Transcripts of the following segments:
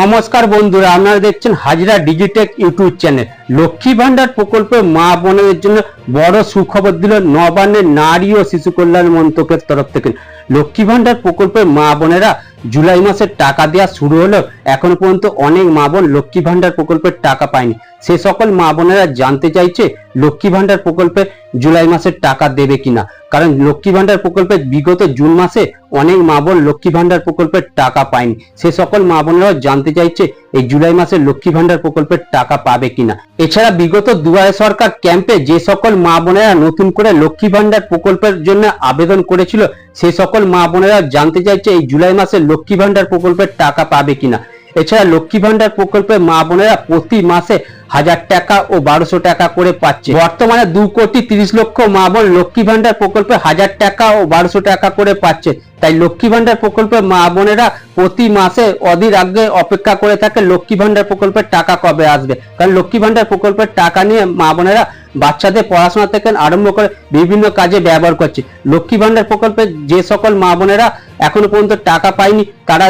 নমস্কার বন্ধুরা, আপনারা দেখছেন Hazra Digitech YouTube channel. Lakshmi Bhandar প্রকল্পে মা বোনদের জন্য বড় সুখবর দিল নবান্নের নারী ও শিশু কল্যাণ মন্ত্রকের তরফ থেকে। লক্ষ্মী ভান্ডার প্রকল্পে মা বোনেরা জুলাই মাসের টাকা দেওয়া শুরু হলো এখনও পর্যন্ত অনেক মা বোন লক্ষ্মী ভান্ডার প্রকল্পের টাকা পায়নি। সে সকল মা বোনেরা জানতে চাইছে লক্ষ্মী ভান্ডার প্রকল্পে জুলাই মাসের টাকা দেবে কিনা। কারণ লক্ষ্মী ভান্ডার প্রকল্পে বিগত জুন মাসে অনেক মা বোন লক্ষ্মী ভান্ডার প্রকল্পের টাকা পায়নি। সে সকল মা বোনেরাও জানতে চাইছে এই জুলাই মাসে লক্ষ্মী ভান্ডার প্রকল্পের টাকা পাবে কিনা। এছাড়া বিগত দুয়ারে সরকার ক্যাম্পে যে সকল মা বোনেরা নতুন করে লক্ষ্মী ভান্ডার প্রকল্পের জন্য আবেদন করেছিল, সে সকল মা বোনেরা জানতে চাইছে এই জুলাই মাসে লক্ষ্মী ভান্ডার প্রকল্পের টাকা পাবে কিনা? এছাড়া লক্ষ্মী ভান্ডার প্রকল্পে মা বোনেরা প্রতি মাসে হাজার টাকা ও বারোশো টাকা করে পাচ্ছে। বর্তমানে দু কোটি তিরিশ লক্ষ মা বোন লক্ষ্মী ভান্ডার প্রকল্পে হাজার টাকা ও বারোশো টাকা করে পাচ্ছে। তাই লক্ষ্মী ভান্ডার প্রকল্পে মা বোনেরা প্রতি মাসে অধীর আগে অপেক্ষা করে থাকে লক্ষ্মী ভান্ডার প্রকল্পের টাকা কবে আসবে। কারণ লক্ষ্মী ভান্ডার প্রকল্পের টাকা নিয়ে মা বোনেরা বাচ্চাদের পড়াশোনা থেকে আরম্ভ করে বিভিন্ন কাজে ব্যবহার করছে। লক্ষ্মী ভান্ডার প্রকল্পে যে সকল মা বোনেরা এখনও পর্যন্ত টাকা পায়নি। তারা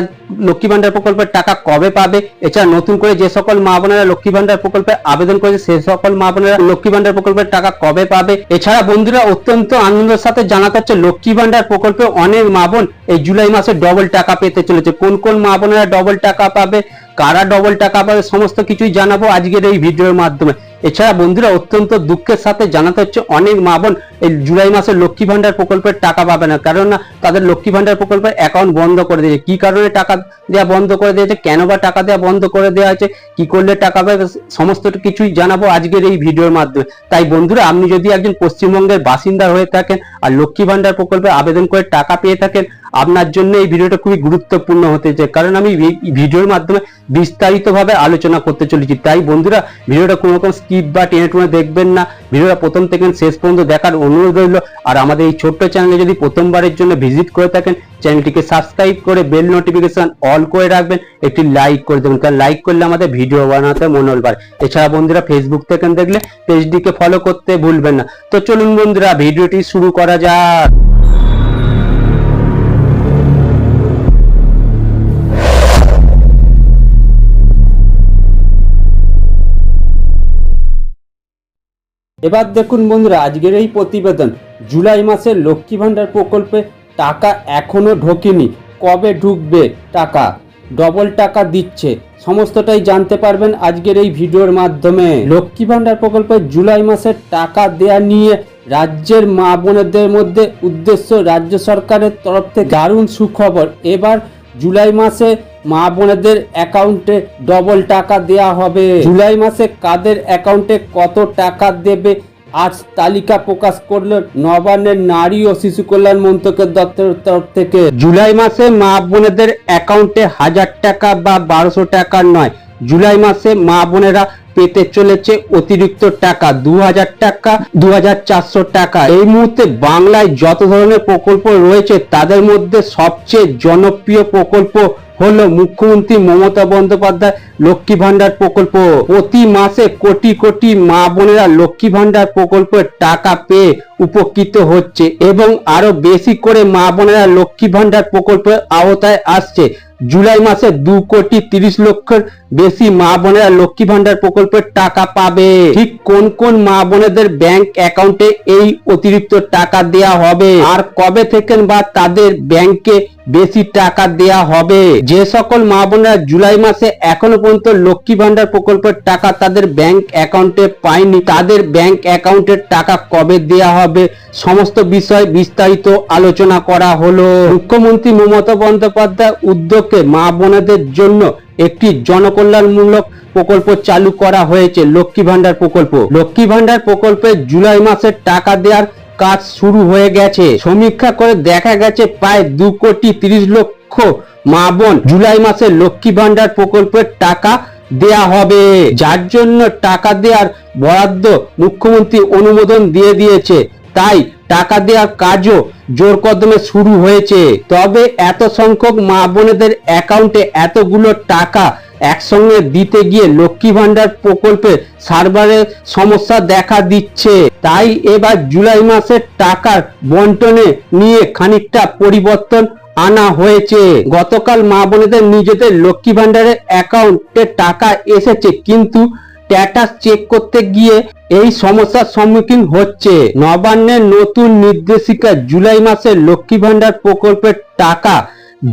লক্ষ্মী ভান্ডার প্রকল্পের টাকা কবে পাবে? এছাড়া নতুন করে যে সকল মা বোনেরা লক্ষ্মী ভান্ডার প্রকল্পে আবেদন করেছে, সে সকল মা বোনেরা লক্ষ্মী ভান্ডার প্রকল্পের টাকা কবে পাবে? এছাড়া বন্ধুরা অত্যন্ত আনন্দের সাথে জানাতে হচ্ছে, লক্ষ্মী ভান্ডার প্রকল্পে অনেক মা বোন এই জুলাই মাসে ডবল টাকা পেতে চলেছে। কোন কোন মা বোনেরা ডবল টাকা পাবে? কারা ডবল টাকা পাবে সমস্ত কিছুই জানাব আজকের এই ভিডিওর মাধ্যমে। এছাড়া বন্ধুরা, অত্যন্ত দুঃখের সাথে জানাতে হচ্ছে অনেক মা বোন এই জুলাই মাসে লক্ষ্মী ভান্ডার প্রকল্পের টাকা পাবে না। কারণ না তাদের লক্ষ্মী ভান্ডার প্রকল্পের অ্যাকাউন্ট বন্ধ করে দিয়েছে। কি কারণে টাকা দেওয়া বন্ধ করে দিয়েছে? কেন বা টাকা দেওয়া বন্ধ করে দেওয়া হয়েছে? কি করলে টাকা পাবে? সমস্ত কিছুই জানাব আজকের এই ভিডিওর মাধ্যমে। তাই বন্ধুরা, আপনি যদি একজন পশ্চিমবঙ্গের বাসিন্দা হয়ে থাকেন আর লক্ষ্মী ভান্ডার প্রকল্পে আবেদন করে টাকা পেয়ে থাকেন আপনার জন্য এই ভিডিওটা খুবই গুরুত্বপূর্ণ হতে চাই। কারণ আমি ভিডিওর মাধ্যমে বিস্তারিতভাবে আলোচনা করতে চলেছি। তাই বন্ধুরা, ভিডিওটা কোনো রকম স্কিপ বা টেনে টুনে দেখবেন না। ভিডিওটা প্রথম থেকে শেষ পর্যন্ত দেখার অনুরোধ রইল। আর আমাদের এই ছোট্ট চ্যানেলে যদি প্রথমবারের জন্য ভিজিট করে থাকেন চ্যানেলটিকে সাবস্ক্রাইব করে বেল নোটিফিকেশন অল করে রাখবেন, একটি লাইক করে দেবেন। কারণ লাইক করলে আমাদের ভিডিও বানাতে মনোল বাড়ে। এছাড়া বন্ধুরা ফেসবুক থেকে দেখলে পেজটিকে ফলো করতে ভুলবেন না। তো চলুন বন্ধুরা, ভিডিওটি শুরু করা যাক। এবার দেখুন বন্ধুরা, আজকের এই প্রতিবেদন। জুলাই মাসের লক্ষ্মী ভান্ডার প্রকল্পে টাকা এখনও ঢোকেনি। কবে ঢুকবে টাকা? ডবল টাকা দিচ্ছে। সমস্তটাই জানতে পারবেন আজকের এই ভিডিওর মাধ্যমে। লক্ষ্মী ভান্ডার প্রকল্পে জুলাই মাসের টাকা দেয়া নিয়ে রাজ্যের মা বোনেদের মধ্যে উদ্দেশ্য রাজ্য সরকারের তরফ থেকে দারুণ সুখবর। এবার জুলাই মাসে মা বোনেদের অ্যাকাউন্টে ডবল টাকা দেয়া হবে। জুলাই মাসে কাদের অ্যাকাউন্টে কত টাকা দেবে? আজ তালিকা প্রকাশ করল নবান্নের নারী ও শিশু কল্যাণ মন্ত্রকের দপ্তরের তরফ থেকে। জুলাই মাসে মা বোনেদের অ্যাকাউন্টে হাজার টাকা বা বারোশো টাকা নয়। জুলাই মাসে মা বোনেরা পেতে চলেছে অতিরিক্ত টাকা, দু হাজার টাকা, দু হাজার চারশো টাকা। এই মুহূর্তে বাংলায় যত ধরনের প্রকল্প রয়েছে, তাদের মধ্যে সবচেয়ে জনপ্রিয় প্রকল্প হলো মুখ্যমন্ত্রী মমতা বন্দ্যোপাধ্যায়, লক্ষ্মী ভান্ডার প্রকল্প। প্রতি মাসে কোটি কোটি মা বোনেরা লক্ষ্মী ভান্ডার প্রকল্পের টাকা পেয়ে উপকৃত হচ্ছে এবং আরও বেশি করে মা বোনেরা লক্ষ্মী ভান্ডার প্রকল্পের আওতায় আসছে। জুলাই মাসে দু কোটি তিরিশ লক্ষের বেশি মা বোনেরা লক্ষ্মী ভান্ডার প্রকল্পের টাকা পাবে। ঠিক কোন কোন মা বোনেদের ব্যাংক অ্যাকাউন্টে এই অতিরিক্ত টাকা দেয়া হবে? আর কবে থেকে বা তাদের ব্যাংকে বেশি টাকা দেয়া হবে। যে সকল মা বোনেরা জুলাই মাসে এখনও পর্যন্ত লক্ষ্মী ভান্ডার প্রকল্পের টাকা তাদের ব্যাংক অ্যাকাউন্টে পায়নি, তাদের ব্যাংক অ্যাকাউন্টের টাকা কবে দেয়া হবে সমস্ত বিষয় বিস্তারিত আলোচনা করা হলো। মুখ্যমন্ত্রী মমতা বন্দ্যোপাধ্যায় উদ্যোগে মা বোনেদের জন্য একটি জনকল্যাণমূলক প্রকল্প চালু করা হয়েছে, লক্ষ্মী ভান্ডার প্রকল্প। লক্ষ্মী ভান্ডার প্রকল্পে জুলাই মাসের টাকা দেওয়ার কাজ শুরু হয়ে গেছে। সমীক্ষা করে দেখা গেছে, প্রায় দু কোটি তিরিশ লক্ষ মা বোন জুলাই মাসে লক্ষ্মী ভান্ডার প্রকল্পের টাকা দেয়া হবে। যার জন্য টাকা দেওয়ার বরাদ্দ মুখ্যমন্ত্রী অনুমোদন দিয়ে দিয়েছে। তাই টাকা দেওয়ার কাজও জোর কদমে শুরু হয়েছে। তবে এত সংখ্যক মা বোনেদের অ্যাকাউন্টে এতগুলো টাকা একসঙ্গে দিতে গিয়ে লক্ষ্মী ভান্ডার প্রকল্পে সার্ভারের সমস্যা দেখা দিচ্ছে। তাই এবার জুলাই মাসের টাকার বন্টনে নিয়ে খানিকটা পরিবর্তন আনা হয়েছে। গতকাল মা বোনেদের নিজেদের লক্ষ্মী ভান্ডারের অ্যাকাউন্টে টাকা এসেছে, কিন্তু স্ট্যাটাস চেক করতে গিয়ে এই সমস্যার সম্মুখীন হচ্ছে। নবান্নের নতুন নির্দেশিকা জুলাই মাসে লক্ষ্মী ভান্ডার প্রকল্পের টাকা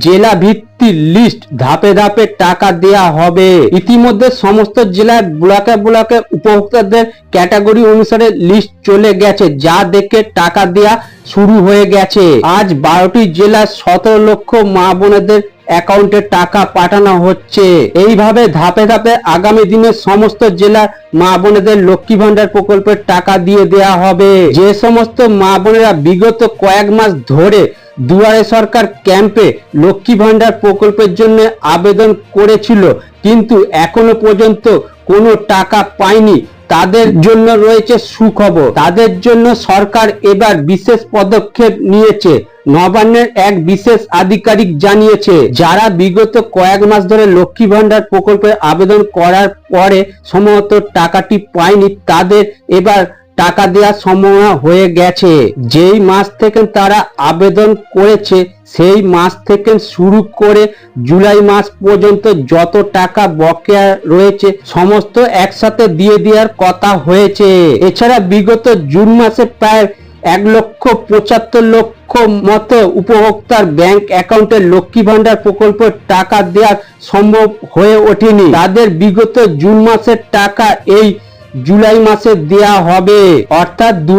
জেলা ভিত্তিক লিস্ট ধাপে ধাপে টাকা দেয়া হবে। ইতিমধ্যে সমস্ত জেলার ব্লকে ব্লকে উপভোক্তাদের ক্যাটাগরি অনুসারে লিস্ট চলে গেছে, যা দেখে টাকা দেয়া শুরু হয়ে গেছে। আজ বারোটি জেলার সতেরো লক্ষ মা বোনেদের অ্যাকাউন্টে টাকা পাঠানো হচ্ছে। এইভাবে ধাপে ধাপে আগামী দিনে সমস্ত জেলার মা বোনেদের লক্ষ্মী ভান্ডার প্রকল্পের টাকা দিয়ে দেয়া হবে। যে সমস্ত মা বোনেরা বিগত কয়েক মাস ধরে দুয়ারে সরকার ক্যাম্পে লক্ষ্মী ভান্ডার প্রকল্পের জন্য আবেদন করেছিল, কিন্তু এখনও পর্যন্ত কোনো টাকা পায়নি। তাদের জন্য রয়েছে সুখবর। তাদের জন্য সরকার এবার বিশেষ পদক্ষেপ নিয়েছে। নবান্নের এক বিশেষ আধিকারিক জানিয়েছে, যারা বিগত কয়েক মাস ধরে লক্ষ্মী ভান্ডার প্রকল্পে আবেদন করার পরে সম্ভবত টাকাটি পায়নি, তাদের এবার টাকা দেওয়ার সম্ভাবনা হয়ে গেছে। যেই মাস থেকে তারা আবেদন করেছে, সেই মাস থেকে শুরু করে জুলাই মাস পর্যন্ত যত টাকা বকেয়া রয়েছে, সমস্ত একসাথে দিয়ে দেওয়ার কথা হয়েছে। এছাড়া বিগত জুন মাসে প্রায় এক লক্ষ পঁচাত্তর লক্ষ মতো উপভোক্তার ব্যাংক অ্যাকাউন্টে লক্ষ্মী ভান্ডার প্রকল্পের টাকা দেওয়া সম্ভব হয়ে ওঠেনি। তাদের বিগত জুন মাসের টাকা এই জুলাই মাসে দেয়া হবে। অর্থাৎ দু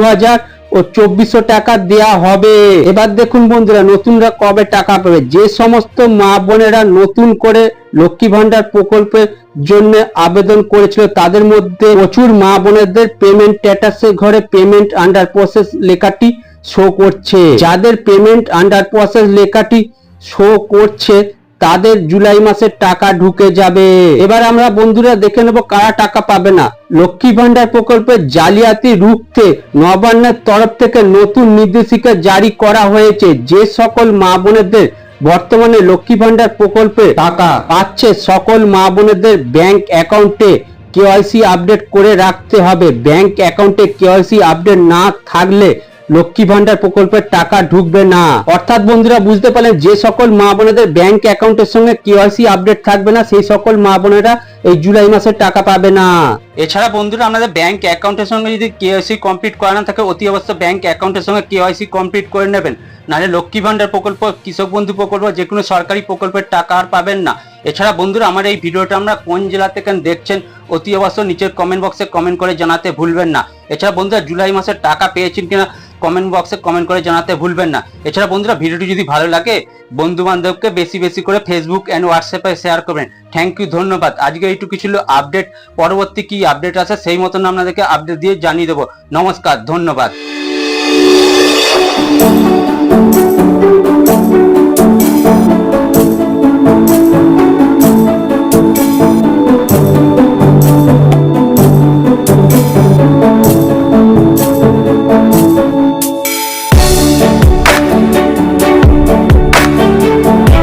ও চব্বিশশো টাকা দেয়া হবে। এবার দেখুন বন্ধুরা, নতুনরা কবে টাকা পাবে? যে সমস্ত মা বোনেরা নতুন করে লক্ষ্মী ভান্ডার প্রকল্পের জন্য আবেদন করেছিল, তাদের মধ্যে প্রচুর মা বোনেদের পেমেন্ট স্ট্যাটাসের ঘরে পেমেন্ট আন্ডার প্রসেস লেখাটি শো করছে। যাদের পেমেন্ট আন্ডার প্রসেস লেখাটি শো করছে তাদের জুলাই মাসের টাকা ঢুকে যাবে। এবার আমরা বন্ধুরা দেখে নেব কারা টাকা পাবে না। লক্ষ্মী ভান্ডার প্রকল্পে জালিয়াতি রুখতে নবান্নের তরফ থেকে নতুন নির্দেশিকা জারি করা হয়েছে। যে সকল মা বোনেদের বর্তমানে লক্ষ্মী ভান্ডার প্রকল্পে টাকা পাচ্ছে, সকল মা বোনেদের ব্যাংক অ্যাকাউন্টে কেওয়াইসি আপডেট করে রাখতে হবে। ব্যাংক অ্যাকাউন্টে কেওয়াইসি আপডেট না থাকলে লক্ষ্মী ভান্ডার প্রকল্পের টাকা ঢুকবে না। অর্থাৎ বন্ধুরা বুঝতে পারলেন, যে সকল মা বোনেদের ব্যাংক অ্যাকাউন্টের সঙ্গে কেওয়াইসি আপডেট থাকবে না, সেই সকল মা বোনেরা এই জুলাই মাসের টাকা পাবে না। এছাড়া বন্ধুরা আপনাদের ব্যাংক অ্যাকাউন্টের সঙ্গে যদি কেওয়াইসি কমপ্লিট করানো থাকে, অতি অবশ্যই ব্যাংক অ্যাকাউন্টের সঙ্গে কেওয়াইসি কমপ্লিট করে নেবেন। নাহলে লক্ষ্মী ভান্ডার প্রকল্প, কৃষক বন্ধু প্রকল্প যে কোনো সরকারি প্রকল্পের টাকা আর পাবেন না। এছাড়া বন্ধুরা আমার এই ভিডিওটা আমরা কোন জেলা থেকে দেখছেন অতি অবশ্যই নিচের কমেন্ট বক্সে কমেন্ট করে জানাতে ভুলবেন না। এছাড়া বন্ধুরা জুলাই মাসের টাকা পেয়েছেন কিনা কমেন্ট বক্সে কমেন্ট করে জানাতে ভুলবেন না। এছাড়া বন্ধুরা ভিডিওটি যদি ভালো লাগে বন্ধু বান্ধবকে বেশি বেশি করে ফেসবুক অ্যান্ড হোয়াটসঅ্যাপে শেয়ার করবেন। থ্যাংক ইউ ধন্যবাদ। আজকে এইটুকু ছিল আপডেট পরবর্তী কি আপডেট আছে সেই মতন আপনাদেরকে আপডেট দিয়ে জানিয়ে দেবো। নমস্কার, ধন্যবাদ।